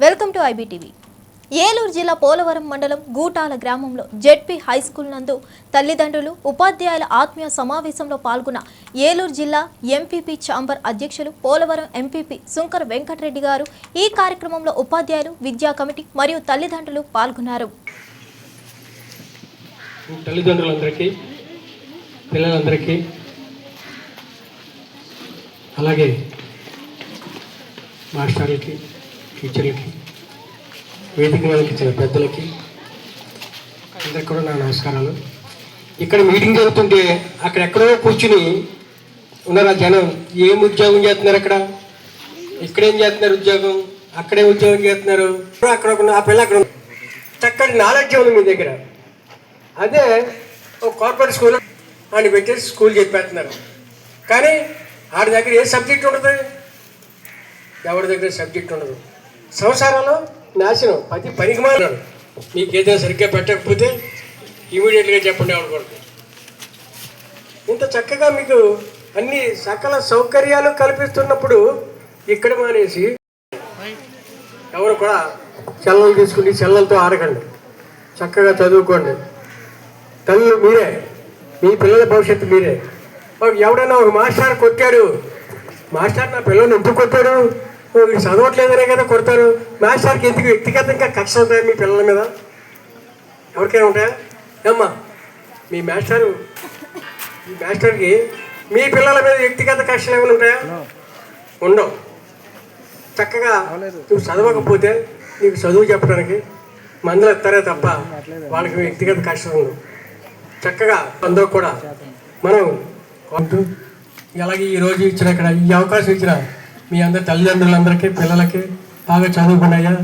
Welcome to IBTV. Eluru జిల్లా పోలవరం మండలం గూటాల గ్రామంలో జెడ్పీ హై స్కూల్ నందు తల్లిదండ్రులు ఉపాధ్యాయుల ఆత్మీయ సమావేశంలో పాల్గొన్న ఏలూరు జిల్లా ఎంపీపీ ఛాంబర్ అధ్యక్షులు పోలవరం ఎంపీపీ శుంకర్ వెంకటరెడ్డి గారు ఈ కార్యక్రమంలో ఉపాధ్యాయులు విద్యా కమిటీ మరియు తల్లిదండ్రులు పాల్గొన్నారు. తల్లిదండ్రులందరికీ పిల్లలందరికీ అలాగే మాస్టర్లకి టీచర్లకి వేదిక మీదకి ఇచ్చిన పెద్దలకి అందరికి కూడా నా నమస్కారాలు. ఇక్కడ మీటింగ్ జరుగుతుంటే అక్కడ ఎక్కడో కూర్చుని ఉన్నారు ఆ జనం? ఏం ఉద్యోగం చేస్తున్నారు అక్కడ? ఇక్కడేం చేస్తున్నారు ఉద్యోగం? అక్కడే ఉద్యోగం చేస్తున్నారు? అక్కడ ఒక ఆ పిల్ల అక్కడ చక్కటి నాలెడ్జ్ ఉంది మీ దగ్గర. అదే ఒక కార్పొరేట్ స్కూల్ అని పెట్టేసి స్కూల్ చెప్పేస్తున్నారు. కానీ ఆడి దగ్గర ఏ సబ్జెక్ట్ ఉండదు? ఎవరి దగ్గర సబ్జెక్ట్ ఉండదు? సంసారంలో నాశనం పది పనికి మారాడు మీకు ఏదైనా సరిగ్గా పెట్టకపోతే ఇమీడియట్గా చెప్పండి అనుకోండి ఇంత చక్కగా మీకు అన్ని సకల సౌకర్యాలు కల్పిస్తున్నప్పుడు ఇక్కడ మానేసి ఎవరు కూడా చెల్లలు తీసుకుని చెల్లలతో ఆడకండి చక్కగా చదువుకోండి. తల్లు మీరే మీ పిల్లల భవిష్యత్తు మీరే. ఎవడైనా ఒక మాస్టర్ కొట్టాడు. మాస్టర్ నా పిల్లల్ని ఎందుకు కొట్టాడు? వీడు చదవట్లేదనే కదా కొడతారు. మాస్టర్కి ఎందుకు వ్యక్తిగతంగా కక్ష ఉంటాయి మీ పిల్లల మీద? ఎవరికైనా ఉంటాయా? ఏమ్మా మీ మాస్టరు మీ మాస్టర్కి మీ పిల్లల మీద వ్యక్తిగత కక్షలు ఏమైనా ఉంటాయా? ఉండవు. చక్కగా నువ్వు చదవకపోతే నీకు చదువు చెప్పడానికి మందులు ఎత్తారే తప్ప వాళ్ళకి వ్యక్తిగత కష్టం ఉండదు చక్కగా అందరూ కూడా మనం కొంటూ అలాగే ఈ రోజు ఇచ్చిన ఇక్కడ ఈ అవకాశం ఇచ్చిన మీ అందరి తల్లిదండ్రులందరికీ పిల్లలకి బాగా చదువుకున్నాయా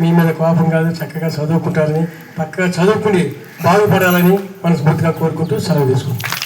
మీ మీద కోపం కాదు చక్కగా చదువుకుంటారని చక్కగా చదువుకుని బాగుపడాలని మనస్ఫూర్తిగా కోరుకుంటూ సెలవు తీసుకుంటాం